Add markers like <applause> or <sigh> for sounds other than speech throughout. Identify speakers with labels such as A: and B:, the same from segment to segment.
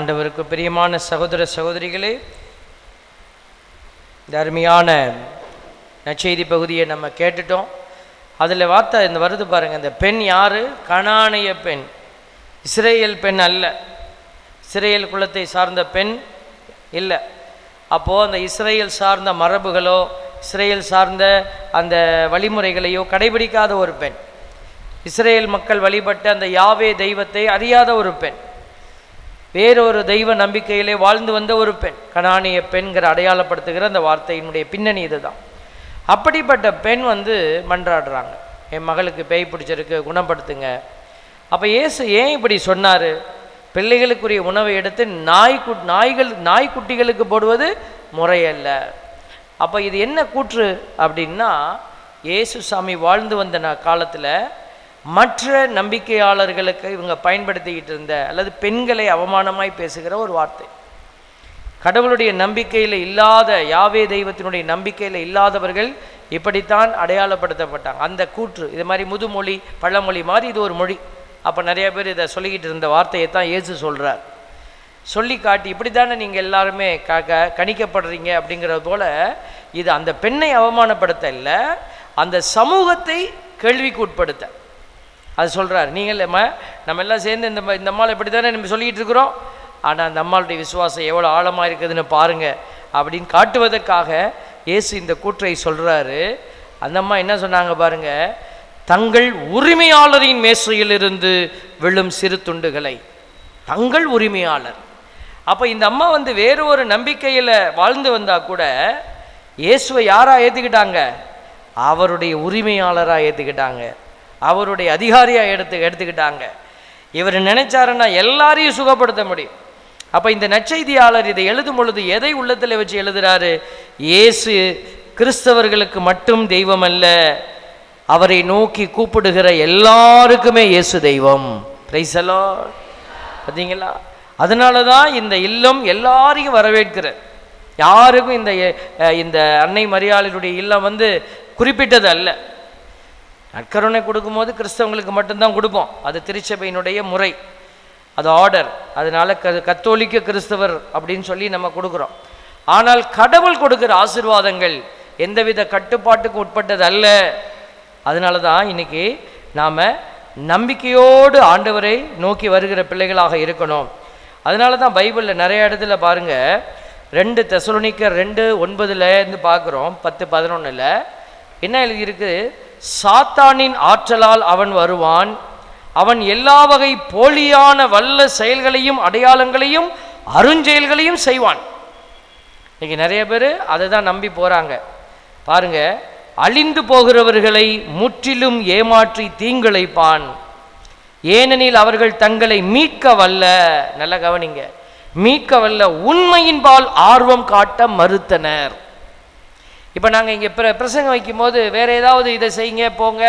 A: ஆண்டவருக்கு பிரியமான சகோதர சகோதரிகளே இந்த அருமையான பகுதியை நம்ம கேட்டுட்டோம். அதில் வார்த்தை இந்த வருது பாருங்கள் இந்த பெண் யாரு? கணானைய பெண். இஸ்ரேல் பெண் அல்ல. இஸ்ரேல் குலத்தை சார்ந்த பெண் இல்லை. அப்போது அந்த இஸ்ரேல் சார்ந்த மரபுகளோ இஸ்ரேல் சார்ந்த அந்த வழிமுறைகளையோ கடைபிடிக்காத ஒரு பெண். இஸ்ரேல் மக்கள் வழிபட்ட அந்த யாவே தெய்வத்தை அறியாத ஒரு பெண். வேறொரு தெய்வ நம்பிக்கையிலே வாழ்ந்து வந்த ஒரு பெண் கணானிய பெண்கிற அடையாளப்படுத்துகிற அந்த வார்த்தையினுடைய பின்னணி இதுதான். அப்படிப்பட்ட பெண் வந்து மன்றாடுறாங்க. என் மகளுக்கு பேய் பிடிச்சிருக்கு குணப்படுத்துங்க. அப்போ இயேசு ஏன் இப்படி சொன்னார்? பிள்ளைகளுக்குரிய உணவை எடுத்து நாய்க்கு நாய்கள் நாய்க்குட்டிகளுக்கு போடுவது முறையல்ல. அப்போ இது என்ன கூற்று அப்படின்னா இயேசு சாமி வாழ்ந்து வந்த காலத்தில் மற்ற நம்பிக்கையாளர்களுக்கு இவங்க பயன்படுத்திக்கிட்டு இருந்த அல்லது பெண்களை அவமானமாய் பேசுகிற ஒரு வார்த்தை. கடவுளுடைய நம்பிக்கையில் இல்லாத யாவே தெய்வத்தினுடைய நம்பிக்கையில் இல்லாதவர்கள் இப்படித்தான் அடையாளப்படுத்தப்பட்டாங்க. அந்த கூற்று இது மாதிரி முதுமொழி பழமொழி மாதிரி இது ஒரு மொழி. அப்போ நிறைய பேர் இதை சொல்லிக்கிட்டு இருந்த வார்த்தையை தான் ஏசு சொல்கிறார் சொல்லி காட்டி இப்படி தானே நீங்கள் எல்லாருமே க க கணிக்கப்படுறீங்க அப்படிங்கிறது போல இது அந்த பெண்ணை அவமானப்படுத்த இல்லை அந்த சமூகத்தை கேள்விக்கு உட்படுத்த. அது சொல்கிறார் நீங்கள் நம்ம எல்லாம் சேர்ந்து இந்த இந்த அம்மாள் இப்படி தானே நம்ம சொல்லிக்கிட்டு இருக்கிறோம்? ஆனால் அந்த அம்மாளுடைய விசுவாசம் எவ்வளோ ஆழமாக இருக்குதுன்னு பாருங்க. அப்படின்னு காட்டுவதற்காக இயேசு இந்த கூற்றை சொல்கிறாரு அந்த அம்மா என்ன சொன்னாங்க பாருங்கள் தங்கள் உரிமையாளரின் மேசையிலிருந்து விழும் சிறு துண்டுகளை. தங்கள் உரிமையாளர். அப்போ இந்த அம்மா வந்து வேறு ஒரு நம்பிக்கையில் வாழ்ந்து வந்தால் கூட இயேசுவை யாராக ஏற்றுக்கிட்டாங்க அவருடைய உரிமையாளராக ஏற்றுக்கிட்டாங்க அவருடைய அதிகாரியாக எடுத்து எடுத்துக்கிட்டாங்க. இவர் நினைச்சாருன்னா எல்லாரையும் சுகப்படுத்த முடியும். அப்போ இந்த நற்செய்தியாளர் இதை எழுதும் பொழுது எதை உள்ளத்தில் வச்சு எழுதுறாரு? இயேசு கிறிஸ்தவர்களுக்கு மட்டும் தெய்வம் அல்ல அவரை நோக்கி கூப்பிடுகிற எல்லாருக்குமே இயேசு தெய்வம். பிரைசலோ பார்த்தீங்களா அதனால தான் இந்த இல்லம் எல்லாரையும் வரவேற்கிற யாருக்கும் இந்த இந்த அன்னை மரியாளுடைய இல்லம் வந்து குறிப்பிட்டது அல்ல நற்கருணை கொடுக்கும்போது கிறிஸ்தவங்களுக்கு மட்டும்தான் கொடுப்போம். அது திருச்சபையினுடைய முறை. அது ஆர்டர் அதனால க கத்தோலிக்க கிறிஸ்தவர் அப்படின்னு சொல்லி நம்ம கொடுக்குறோம். ஆனால் கடவுள் கொடுக்குற ஆசீர்வாதங்கள் எந்தவித கட்டுப்பாட்டுக்கு உட்பட்டது அல்ல அதனால தான் இன்னைக்கு நாம் நம்பிக்கையோடு ஆண்டவரை நோக்கி வருகிற பிள்ளைகளாக இருக்கணும். அதனால தான் பைபிளில் நிறைய இடத்துல பாருங்கள் ரெண்டு தெசலோனிக்கர் ரெண்டு ஒன்பதுலேருந்து பார்க்குறோம் பத்து பதினொன்றில் என்ன எழுதியிருக்கு? சாத்தானின் ஆற்றலால் அவன் வருவான். அவன் எல்லா வகை போலியான வல்ல செயல்களையும் அடையாளங்களையும் அருஞ்செயல்களையும் செய்வான். இன்னைக்கு நிறைய பேர் அதை தான் நம்பி போகிறாங்க பாருங்க அழிந்து போகிறவர்களை முற்றிலும் ஏமாற்றி தீங்கிழைப்பான். ஏனெனில் அவர்கள் தங்களை மீட்க வல்ல நல்ல கவனிங்க. மீட்க வல்ல உண்மையின்பால் ஆர்வம் காட்ட மறுத்தனர். இப்போ நாங்கள் இங்கே பிர பிரசங்கம் வைக்கும்போது வேறு ஏதாவது இதை செய்யுங்க போங்க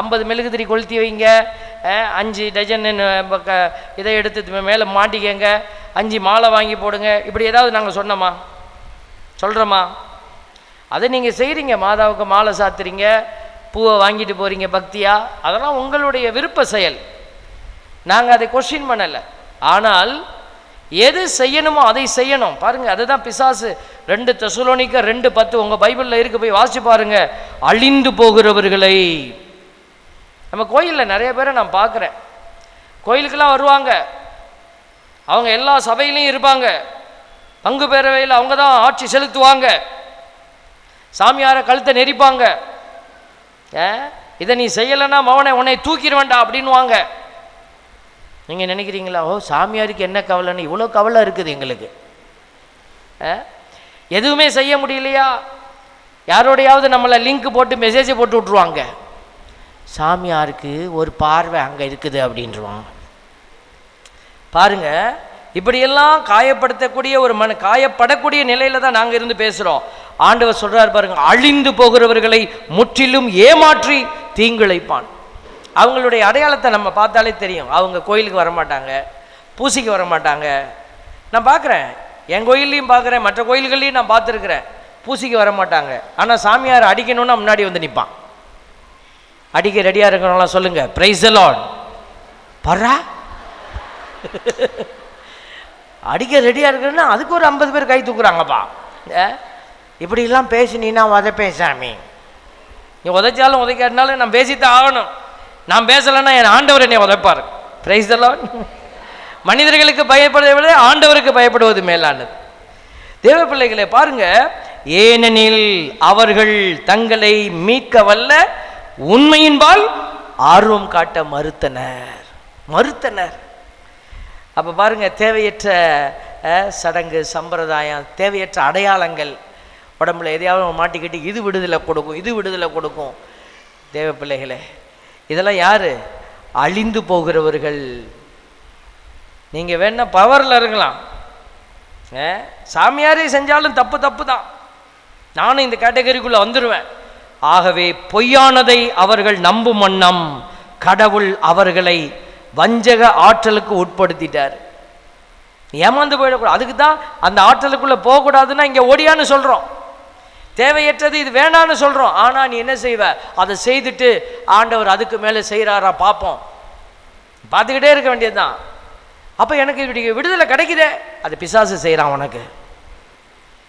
A: ஐம்பது மெழுகுதிரி கொளுத்தி வைங்க அஞ்சு டஜன் இதை எடுத்து மேலே மாட்டிக்கங்க அஞ்சு மாலை வாங்கி போடுங்க இப்படி ஏதாவது நாங்கள் சொன்னோமா? சொல்கிறோமா அதை நீங்கள் செய்கிறீங்க மாதாவுக்கு மாலை சாத்துறீங்க பூவை வாங்கிட்டு போகிறீங்க பக்தியா? அதெல்லாம் உங்களுடைய விருப்ப செயல். நாங்கள் அதை கொஷின் பண்ணலை. ஆனால் எது செய்யணுமோ அதை செய்யணும். பாருங்க அதுதான் பிசாசு. ரெண்டு தெசலோனிக்க ரெண்டு பத்து உங்கள் பைபிளில் இருக்கு போய் வாசிச்சு பாருங்க. அழிந்து போகிறவர்களை. நம்ம கோயிலில் நிறைய பேரை நான் பார்க்குறேன். கோயிலுக்கெல்லாம் வருவாங்க. அவங்க எல்லா சபையிலையும் இருப்பாங்க. பங்கு பேரவையில் அவங்க தான் ஆட்சி செலுத்துவாங்க. சாமியாரை கழுத்தை நெரிப்பாங்க. ஏ இதை நீ செய்யலைன்னா மவனை உன்னை தூக்கிடுவேண்டா அப்படின்னுவாங்க. நீங்கள் நினைக்கிறீங்களா ஓ சாமியாருக்கு என்ன கவலைன்னு? இவ்வளோ கவலை இருக்குது எங்களுக்கு. ஆ? எதுவுமே செய்ய முடியலையா? யாரோடையாவது நம்மளை லிங்க் போட்டு மெசேஜை போட்டு விட்ருவாங்க சாமியாருக்கு ஒரு பார்வை அங்கே இருக்குது அப்படின்றவான் பாருங்க இப்படியெல்லாம் காயப்படுத்தக்கூடிய ஒரு மன காயப்படக்கூடிய நிலையில தான் நாங்கள் இருந்து பேசுகிறோம் ஆண்டவர் சொல்கிறார் பாருங்க அழிந்து போகிறவர்களை முற்றிலும் ஏமாற்றி தீங்கிழைப்பான். அவங்களுடைய அடையாளத்தை நம்ம பார்த்தாலே தெரியும். அவங்க கோயிலுக்கு வர மாட்டாங்க வரமாட்டாங்க. வர மாட்டாங்க நான் பார்க்குறேன். என் கோயில்லையும் பார்க்குறேன். மற்ற கோயில்கள்லையும் நான் பார்த்துருக்குறேன். பூசிக்கு வர மாட்டாங்க ஆனால் சாமியார் அடிக்கணும்னா முன்னாடி வந்து நிற்பான் அடிக்க ரெடியாக இருக்கணும்லாம் சொல்லுங்க ப்ரைஸ் லார்ட் பர்றா? அடிக்க ரெடியாக இருக்கிறேன்னா அதுக்கு ஒரு ஐம்பது பேர் கை தூக்குறாங்கப்பா. ஏ, இப்படிலாம் பேசினீன்னா உதப்பேன் சாமி. நீ உதைச்சாலும் உதைக்காட்டினாலும் நான் பேசித்தான் ஆகணும். நான் பேசலைன்னா என் ஆண்டவர் என்னை உதைப்பார். பிரைஸ் எல்லாம் மனிதர்களுக்கு பயப்படுவதை விட ஆண்டவருக்கு பயப்படுவது மேலானது. தேவ பிள்ளைகளை பாருங்க. ஏனெனில் அவர்கள் தங்களை மீட்க வல்ல உண்மையின்பால் ஆர்வம் காட்ட மறுத்தனர். மறுத்தனர். அப்போ பாருங்க தேவையற்ற சடங்கு சம்பிரதாயம் தேவையற்ற அடையாளங்கள் உடம்புல எதையாவது மாட்டிக்கிட்டு இது விடுதலை கொடுக்கும் இது விடுதலை கொடுக்கும். தேவ பிள்ளைகளே இதெல்லாம் யார்? அழிந்து போகிறவர்கள். நீங்கள் வேணா பவரில் இருக்கலாம் சாமியாரே செஞ்சாலும் தப்பு தப்பு தான் நானும் இந்த கேட்டகரிக்குள்ளே வந்துடுவேன் ஆகவே பொய்யானதை அவர்கள் நம்பும் வண்ணம் கடவுள் அவர்களை வஞ்சக ஆற்றலுக்கு உட்படுத்திட்டார். ஏமாந்து போயிடக்கூடாது. அதுக்கு தான் அந்த ஆற்றலுக்குள்ளே போகக்கூடாதுன்னா இங்கே ஓடியான்னு சொல்கிறோம் தேவையற்றது இது வேணான்னு சொல்கிறோம் ஆனால் நீ என்ன செய்வ? அதை செய்துட்டு ஆண்டவர் அதுக்கு மேலே செய்கிறாரா பார்ப்போம் பார்த்துக்கிட்டே இருக்க வேண்டியதுதான். அப்போ எனக்கு இப்படி விடுதலை கிடைக்குதே. அது பிசாசு செய்கிறான் உனக்கு.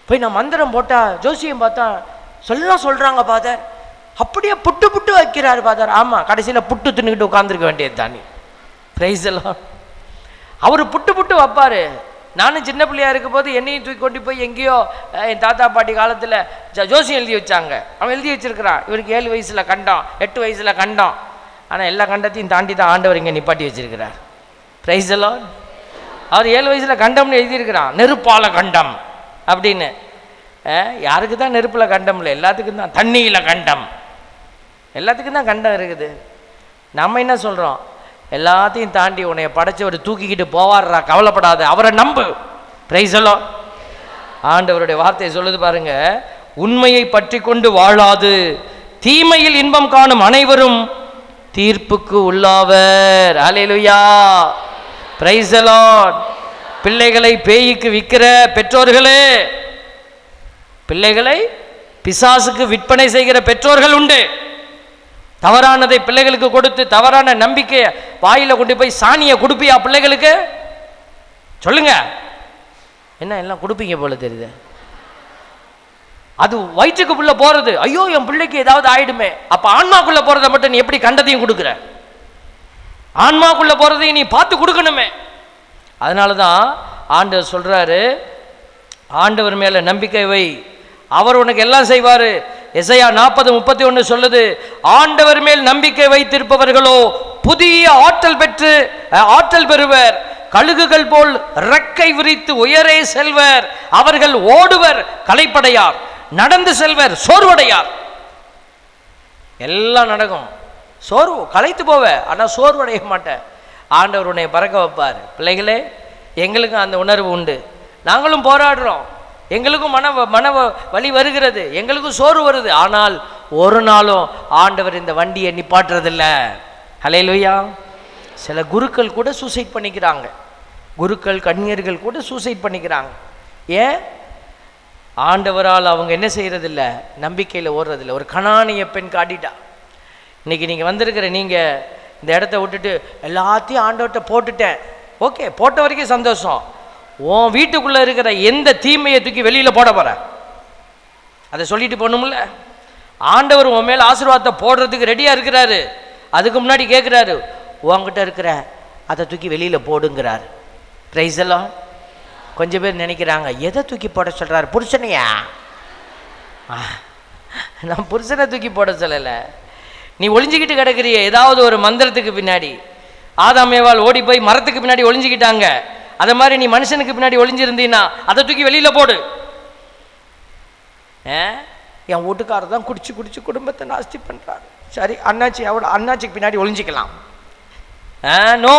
A: போய் நான் மந்திரம் போட்டால் ஜோசியம் பார்த்தா சொல்லலாம் சொல்கிறாங்க பாதர் அப்படியே புட்டு புட்டு வைக்கிறாரு பாதர் ஆமாம் கடைசியில் புட்டு தின்னுக்கிட்டு உட்காந்துருக்க வேண்டியது தானே ப்ரைஸ் எல்லாம் அவர் புட்டு புட்டு வைப்பார். நானும் சின்ன பிள்ளையா இருக்கும் போது என்னையும் தூக்கி கொண்டு போய் எங்கேயோ என் தாத்தா பாட்டி காலத்தில் ஜோசியம் எழுதி வச்சாங்க. அவன் எழுதி வச்சிருக்கிறான். இவருக்கு ஏழு வயசில் கண்டம் எட்டு வயசில் கண்டம். ஆனால் எல்லா கண்டத்தையும் தாண்டி தான் ஆண்டவர் இங்கே நிப்பாட்டி வச்சிருக்கிறார். பிரைஸ் எல்லாம் அவர் ஏழு வயசில் கண்டம்னு எழுதியிருக்கிறான். நெருப்பால கண்டம் அப்படின்னு. யாருக்கு தான் நெருப்பில் கண்டம் இல்லை? எல்லாத்துக்கும் தான் தண்ணியில் கண்டம். எல்லாத்துக்கும் தான் கண்டம் இருக்குது. நம்ம என்ன சொல்கிறோம் எல்லாத்தையும் தாண்டி உன்னைய படைச்சவர் தூக்கிக்கிட்டு போவார்றா கவலைப்படாத. அவரை நம்பு. பிரைசலோ ஆண்டவருடைய வார்த்தையை சொல்லுது பாருங்க. உண்மையை பற்றி கொண்டு வாழாது. தீமையில் இன்பம் காணும் அனைவரும் தீர்ப்புக்கு உள்ளாவர். அலையலுயா பிரைசலான் பிள்ளைகளை பேய்க்கு விற்கிற பெற்றோர்களே பிள்ளைகளை பிசாசுக்கு விற்பனை செய்கிற பெற்றோர்கள் உண்டு. தவறானதை பிள்ளைகளுக்கு கொடுத்து தவறான நம்பிக்கையை வாயில கொண்டு போய் சாணியை கொடுப்பியா பிள்ளைகளுக்கு? சொல்லுங்க. என்ன எல்லாம் கொடுப்பீங்க போல தெரியுது? அது வயிற்றுக்குள்ளே போறது. ஐயோ என் பிள்ளைக்கு ஏதாவது ஆயிடுமே. அப்ப ஆன்மாக்குள்ள போறதை மட்டும் நீ எப்படி கண்டதையும் கொடுக்குற? ஆன்மாக்குள்ள போறதையும் நீ பார்த்து கொடுக்கணுமே. அதனால தான் ஆண்டவர் சொல்றாரு ஆண்டவர் மேல நம்பிக்கை வை. அவர் உனக்கு எல்லாம் செய்வாரு. எசையா நாற்பது முப்பத்தி ஒன்று சொல்லுது ஆண்டவர் மேல் நம்பிக்கை வைத்திருப்பவர்களோ புதிய ஆற்றல் பெற்று ஆற்றல் பெறுவர். கழுகுகள் போல் ரெக்கை விரித்து உயரே செல்வர். அவர்கள் ஓடுவர் கலைப்படையார் நடந்து செல்வர் சோர்வடையார். எல்லாம் நடக்கும். சோர்வு களைத்து போவ ஆனால் சோர்வடைய மாட்டேன். ஆண்டவர் உன்னை பறக்க வைப்பார். பிள்ளைகளே எங்களுக்கும் அந்த உணர்வு உண்டு. நாங்களும் போராடுறோம். எங்களுக்கும் மன மன வழி வலி வருகிறது. எங்களுக்கும் சோறு வருது. ஆனால் ஒரு நாளும் ஆண்டவர் இந்த வண்டியை நிப்பாட்டுறதில்ல. ஹலேலுயா சில குருக்கள் கூட சூசைட் பண்ணிக்கிறாங்க. குருக்கள் கண்ணியர்கள் கூட சூசைட் பண்ணிக்கிறாங்க. ஏன்? ஆண்டவரால் அவங்க என்ன செய்கிறதில்ல நம்பிக்கையில் ஓடுறதில்ல. ஒரு கணானிய பெண் காட்டிட்டா. இன்றைக்கி நீங்கள் வந்திருக்கிற நீங்கள் இந்த இடத்த விட்டுட்டு எல்லாத்தையும் ஆண்டவர்கிட்ட போட்டுட்டேன். ஓகே போட்ட வரைக்கும் சந்தோஷம். உன் வீட்டுக்குள்ளே இருக்கிற எந்த தீமையை தூக்கி வெளியில் போட போற? அதை சொல்லிட்டு போகணும்ல? ஆண்டவர் உன் மேலே ஆசீர்வாதத்தை போடுறதுக்கு ரெடியாக இருக்கிறாரு. அதுக்கு முன்னாடி கேட்குறாரு உங்ககிட்ட இருக்கிற அதை தூக்கி வெளியில் போடுங்கிறாரு. ப்ரைஸ் எல்லாம் கொஞ்சம் பேர் நினைக்கிறாங்க எதை தூக்கி போட சொல்கிறாரு புருஷனையா? நான் புருஷனை தூக்கி போட சொல்லலை. நீ ஒளிஞ்சிக்கிட்டு கிடக்கிறிய ஏதாவது ஒரு மந்திரத்துக்கு பின்னாடி. ஆதாமேவால் ஓடி போய் மரத்துக்கு பின்னாடி ஒளிஞ்சிக்கிட்டாங்க. அதை மாதிரி நீ மனுஷனுக்கு பின்னாடி ஒளிஞ்சிருந்தீன்னா அதை தூக்கி வெளியில் போடு. என் வீட்டுக்காரர் தான் குடிச்சு குடிச்சு குடும்பத்தை நாஸ்தி பண்ணுறாரு சரி அண்ணாச்சி அவட அண்ணாச்சிக்கு பின்னாடி ஒளிஞ்சிக்கலாம். நோ.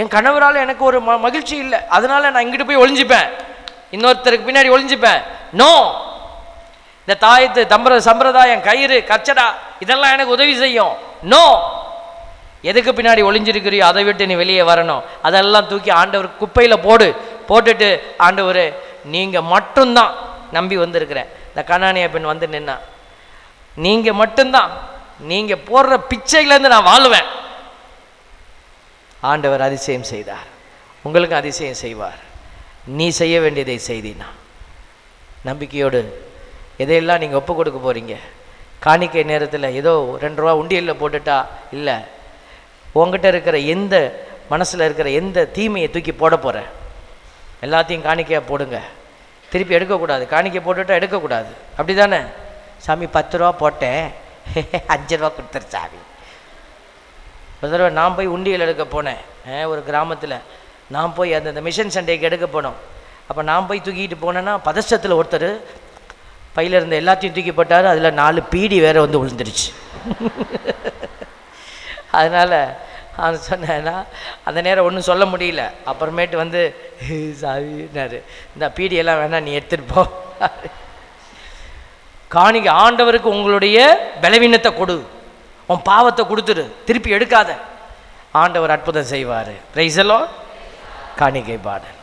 A: என் கணவரால் எனக்கு ஒரு ம மகிழ்ச்சி இல்லை. அதனால நான் இங்கிட்டு போய் ஒளிஞ்சிப்பேன். இன்னொருத்தருக்கு பின்னாடி ஒளிஞ்சிப்பேன். நோ. இந்த தாயத்து தம்பர சம்பிரதாயம் கயிறு கச்சடா இதெல்லாம் எனக்கு உதவி செய்யும். நோ. எதுக்கு பின்னாடி ஒளிஞ்சிருக்கிறியோ அதை விட்டு நீ வெளியே வரணும். அதெல்லாம் தூக்கி ஆண்டவர் குப்பையில் போடு போட்டுட்டு ஆண்டவர் நீங்கள் மட்டும்தான் நம்பி வந்திருக்கிறேன். இந்த கண்ணானிய பெண் வந்து நின்னா நீங்கள் மட்டும்தான் நீங்கள் போடுற பிச்சையிலேருந்து நான் வாழுவேன். ஆண்டவர் அதிசயம் செய்தார். உங்களுக்கும் அதிசயம் செய்வார். நீ செய்ய வேண்டியதை செய்தினா. நம்பிக்கையோடு எதையெல்லாம் நீங்கள் ஒப்பு கொடுக்க போகிறீங்க காணிக்கை நேரத்தில் ஏதோ ரெண்டு ரூபா உண்டியலில் போட்டுட்டா இல்லை உங்ககிட்ட இருக்கிற எந்த மனசில் இருக்கிற எந்த தீமையை தூக்கி போட போகிற எல்லாத்தையும் காணிக்கையாக போடுங்க. திருப்பி எடுக்கக்கூடாது. காணிக்கை போட்டுட்டா எடுக்கக்கூடாது. அப்படி தானே சாமி பத்து ரூபா போட்டேன். <laughs> அஞ்சு ரூபா கொடுத்துரு சாமி. ஒரு தடவை நான் போய் உண்டியல் எடுக்க போனேன். ஒரு கிராமத்தில். நான் போய் அந்த அந்த மிஷன் சண்டைக்கு எடுக்க போனோம். அப்போ நான் போய் தூக்கிட்டு போனேன்னா பதஷ்டத்தில் ஒருத்தர் பையில் இருந்த எல்லாத்தையும் தூக்கி போட்டார். அதில் நாலு பீடி வேறு வந்து விழுந்துருச்சு <laughs> அதனால் அவன் சொன்னேன்னா அந்த நேரம் ஒன்றும் சொல்ல முடியல. அப்புறமேட்டு வந்து சாவினாரு இந்த பீடியெல்லாம் வேணாம் நீ எடுத்துகிட்டு போ. காணிக்க ஆண்டவருக்கு உங்களுடைய பலவீனத்தை கொடு. உன் பாவத்தை கொடுத்துரு. திருப்பி எடுக்காத. ஆண்டவர் அற்புதம் செய்வார். பிரைசலோ காணிக்கை பாடல்.